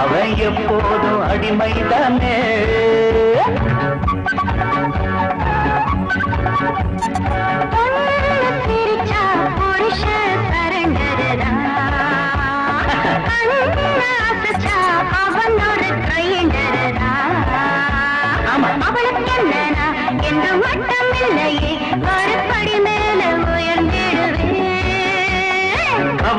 அவன் எப்போதும். கண்ணு அசைச்சா அவன் கிரைண்டருதான். ஆமா. அவளுக்கு என்னனா என்று மட்டும் இல்லையே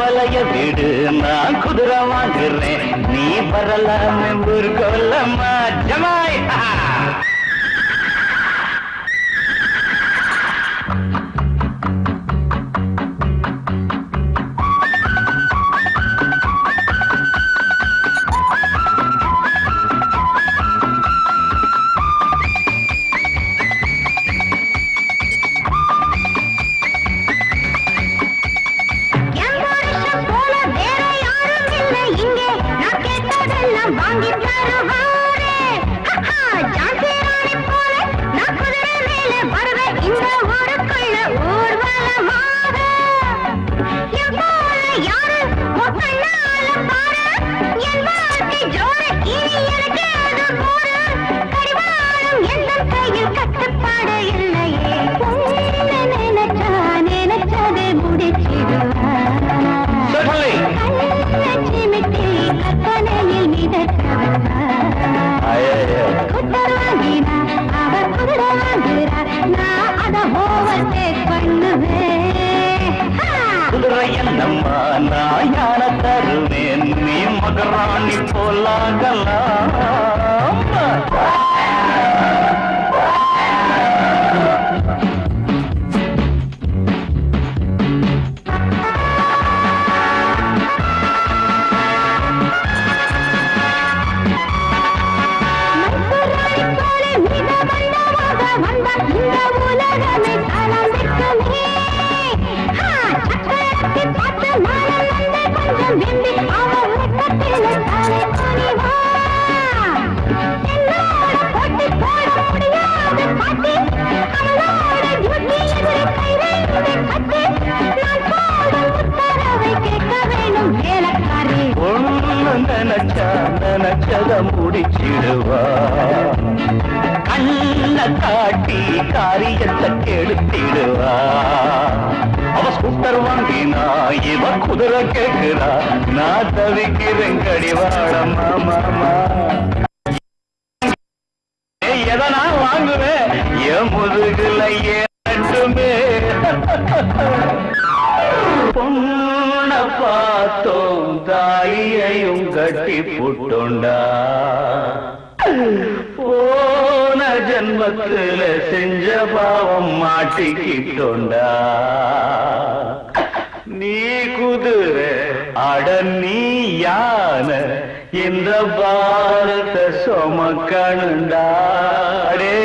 கவலைய விடு நான் குதிரை வாங்குறேன். நீ வரலாமே கொல்லம்மா. ஜமாய்! रहा அவர் நான் அத ஓவர்டேக் பண்ணுவேன். ஹா! குதிரை என்னம்மா நான் யார தருவேன் நீ மகராணி போலாகலாம் நினைச்சா நினைச்சத முடிச்சிடுவா கண்ண காட்டி காரியத்தை கெடுத்திடுவா அவ ஸ்கூட்டர் வாங்கினா இவ குதிரை கேக்குறா நான் தவிக்கிறேன் கடிவாளம்மா மாமா எதனா வாங்குவேன் என் முதுகுல ஏட்டுமே கையையும் கட்டி புட்டுண்டா போன ஜென்மத்துல செஞ்ச பாவம் மாட்டிக்கிட்டோண்டா. நீ குதிரை அட நீ யான இந்த பாரத சுமக்கணுண்டா. அடே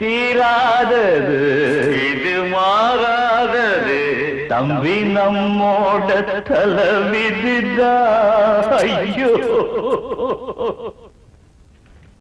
தீராதது இது மாறாதது நம்பி நம்மோட தலை விதிதா. ஐயோ.